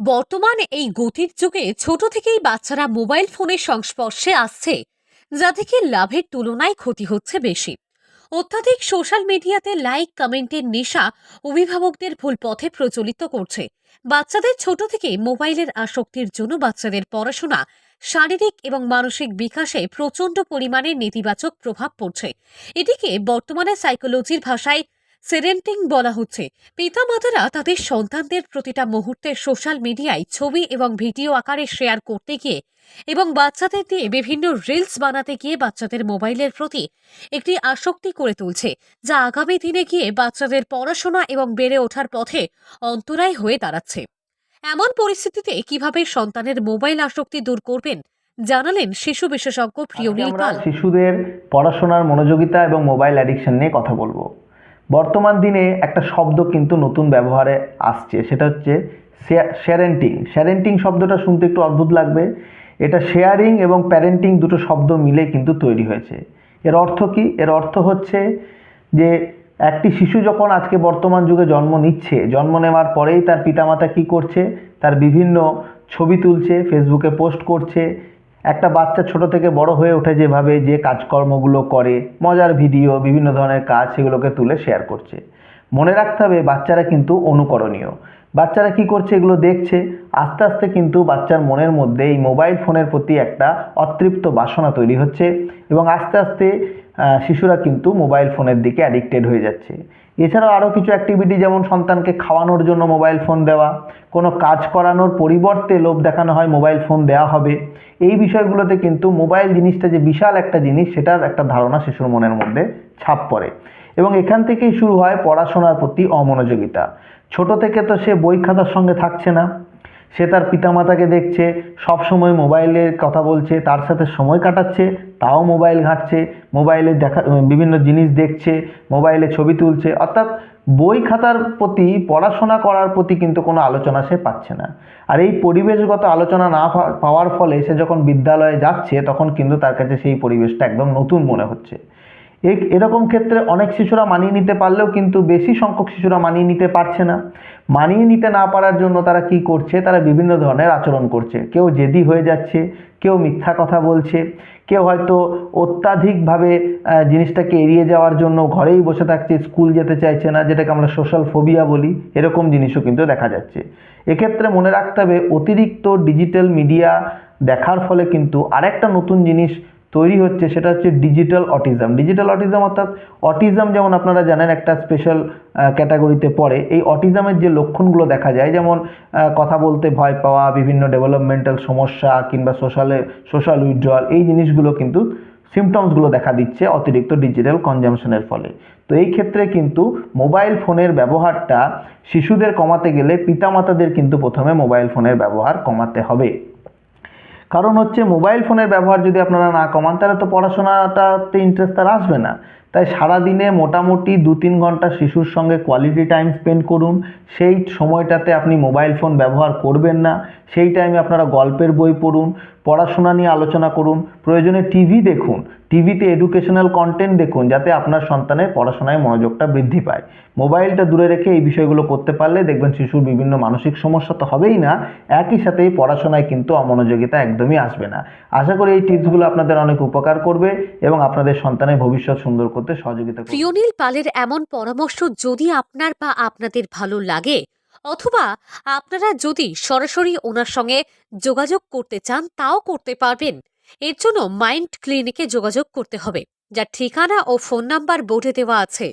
বর্তমান এই গতির যুগে ছোট থেকেই বাচ্চারা মোবাইল ফোনের সংস্পর্শে আসছে, যা থেকে লাভের তুলনায় ক্ষতি হচ্ছে বেশি। অত্যাধিক সোশ্যাল মিডিয়াতে লাইক, কমেন্টের নেশা অভিভাবকদের ভুল পথে প্রচলিত করছে। বাচ্চাদের ছোট থেকে মোবাইলের আসক্তির জন্য বাচ্চাদের পড়াশোনা, শারীরিক এবং মানসিক বিকাশে প্রচণ্ড পরিমাণে নেতিবাচক প্রভাব পড়ছে। এটিকে বর্তমানে সাইকোলজির ভাষায় সেরেন্টিং বলা হচ্ছে। পিতামাতারা তাদের সন্তানদের প্রতিটা মুহূর্তে সোশ্যাল মিডিয়ায় ছবি এবং ভিডিও আকারে শেয়ার করতে গিয়ে এবং বাচ্চাদের দিয়ে বিভিন্ন রিলস বানাতে গিয়ে বাচ্চাদের মোবাইলের প্রতি একটি আসক্তি করে তুলছে যা আগামী দিনে গিয়ে বাচ্চাদের পড়াশোনা এবং বেড়ে ওঠার পথে অন্তরায় হয়ে দাঁড়াচ্ছে। এমন পরিস্থিতিতে কীভাবে সন্তানের মোবাইল আসক্তি দূর করবেন জানালেন শিশু বিশেষজ্ঞ প্রিয়নীল পাল। শিশুদের পড়াশোনার মনোযোগিতা এবং মোবাইল অ্যাডিকশন নিয়ে কথা বলব। বর্তমান দিনে একটা শব্দ কিন্তু নতুন ব্যবহারে আসছে, সেটা হচ্ছে শেয়ারেন্টিং শেয়ারেন্টিং শব্দটা শুনতে একটু অদ্ভুত লাগবে। এটা শেয়ারিং এবং প্যারেন্টিং দুটো শব্দ মিলে কিন্তু তৈরি হয়েছে। এর অর্থ কি? এর অর্থ হচ্ছে যে একটি শিশু যখন আজকে বর্তমান যুগে জন্ম নিচ্ছে, জন্ম নেওয়ার পরেই তার পিতামাতা কি করছে? তার বিভিন্ন ছবি তুলছে ফেসবুকে পোস্ট করছে একটা বাচ্চা ছোট থেকে বড় হয়ে ওঠে যেভাবে যে কাজকর্মগুলো করে, মজার ভিডিও, বিভিন্ন ধরনের কাজ সেগুলোকে তুলে শেয়ার করছে। মনে রাখতে হবে বাচ্চারা কিন্তু অনুকরণীয়। বাচ্চারা কি করছে, এগুলো দেখছে, আস্তে আস্তে কিন্তু বাচ্চার মনের মধ্যে এই মোবাইল ফোনের প্রতি একটা অতৃপ্ত বাসনা তৈরি হচ্ছে এবং আস্তে আস্তে শিশুরা কিন্তু মোবাইল ফোনের দিকে অ্যাডিক্টেড হয়ে যাচ্ছে। এছাড়াও আরও কিছু অ্যাক্টিভিটি যেমন সন্তানকে খাওয়ানোর জন্য মোবাইল ফোন দেওয়া, কোনো কাজ করানোর পরিবর্তে লোভ দেখানো হয় মোবাইল ফোন দেওয়া হবে। এই বিষয়গুলোতে কিন্তু মোবাইল জিনিসটা যে বিশাল একটা জিনিস, সেটার একটা ধারণা শিশুর মনের মধ্যে ছাপ পড়ে। এবং এখান থেকেই শুরু হয় পড়াশোনার প্রতি অমনোযোগিতা। ছোট থেকে তো সে বই খাতার সঙ্গে থাকছে না। সে তার পিতামাতাকে দেখছে সব সময় মোবাইলের কথা বলছে, তার সাথে সময় কাটাচ্ছে তাও মোবাইল ঘাঁটছে, মোবাইলে দেখা, বিভিন্ন জিনিস দেখছে, মোবাইলে ছবি তুলছে, অর্থাৎ বই খাতার প্রতি, পড়াশোনা করার প্রতি কিন্তু কোনো আলোচনা সে পাচ্ছে না। আর এই পরিবেশগত আলোচনা না পাওয়ার ফলে সে যখন বিদ্যালয়ে যাচ্ছে, তখন কিন্তু তার কাছে সেই পরিবেশটা একদম নতুন মনে হচ্ছে। এরকম ক্ষেত্রে অনেক শিশুরা মানিয়ে নিতে পারলেও কিন্তু বেশি সংখ্যক শিশুরা মানিয়ে নিতে পারছে না। মানিয়ে নিতে না পারার জন্য তারা কি করছে? তারা বিভিন্ন ধরনের আচরণ করছে। কেউ জেদি হয়ে যাচ্ছে, কেউ মিথ্যা কথা বলছে, কেউ হয়তো অত্যাধিকভাবে জিনিসটাকে এড়িয়ে যাওয়ার জন্য ঘরেই বসে থাকছে, স্কুল যেতে চাইছে না, যেটাকে আমরা সোশ্যাল ফোবিয়া বলি, এরকম জিনিসও কিন্তু দেখা যাচ্ছে। এক্ষেত্রে মনে রাখতে হবে, অতিরিক্ত ডিজিটাল মিডিয়া দেখার ফলে কিন্তু আরেকটা নতুন জিনিস তৈরি হচ্ছে সেটা হচ্ছে ডিজিটাল অটিজম ডিজিটাল অটিজম অর্থাৎ অটিজম যেমন আপনারা জানেন একটা স্পেশাল ক্যাটাগরিতে পড়ে, এই অটিজমের যে লক্ষণগুলো দেখা যায়, যেমন কথা বলতে ভয় পাওয়া, বিভিন্ন ডেভেলপমেন্টাল সমস্যা কিংবা সোশ্যালে সোশ্যাল উইথড্রয়াল এই জিনিসগুলো কিন্তু সিমটমসগুলো দেখা দিচ্ছে অতিরিক্ত ডিজিটাল কনজামশনের ফলে। তো এই ক্ষেত্রে কিন্তু মোবাইল ফোনের ব্যবহারটা শিশুদের কমাতে গেলে পিতামাতাদের কিন্তু প্রথমে মোবাইল ফোনের ব্যবহার কমাতে হবে। কারণ হচ্ছে মোবাইল ফোনের ব্যবহার যদি আপনারা না কমান, তাহলে তো পড়াশোনাটাতে ইন্টারেস্ট তার আসবে না। তাই সারাদিনে মোটামুটি দু তিন ঘণ্টা শিশুর সঙ্গে কোয়ালিটি টাইম স্পেন্ড করুন। সেই সময়টাতে আপনি মোবাইল ফোন ব্যবহার করবেন না। সেই টাইমে আপনারা গল্পের বই পড়ুন, পড়াশোনা নিয়ে আলোচনা করুন, প্রয়োজনে টিভি দেখুন। টিভিতে এডুকেশনাল কন্টেন্ট দেখুন, যাতে আপনার সন্তানের পড়াশোনায় মনোযোগটা বৃদ্ধি পায়। মোবাইলটা দূরে রেখে এই বিষয়গুলো করতে পারলে দেখবেন শিশুর বিভিন্ন মানসিক সমস্যা তো হবেই না। একই সাথে পড়াশোনায় কিন্তু অমনোযোগিতা একদমই আসবে না। আশা করি এই টিপসগুলো আপনাদের অনেক উপকার করবে এবং আপনাদের সন্তানের ভবিষ্যৎ সুন্দর করতে সহযোগিতা করবে। প্রিয়নীল পালের এমন পরামর্শ যদি আপনার বা আপনাদের ভালো লাগে, অথবা আপনারা যদি সরাসরি ওনার সঙ্গে যোগাযোগ করতে চান, তাও করতে পারবেন। এর জন্য মাইন্ড ক্লিনিকে যোগাযোগ করতে হবে, যার ঠিকানা ও ফোন নাম্বার বোর্ডে দেওয়া আছে।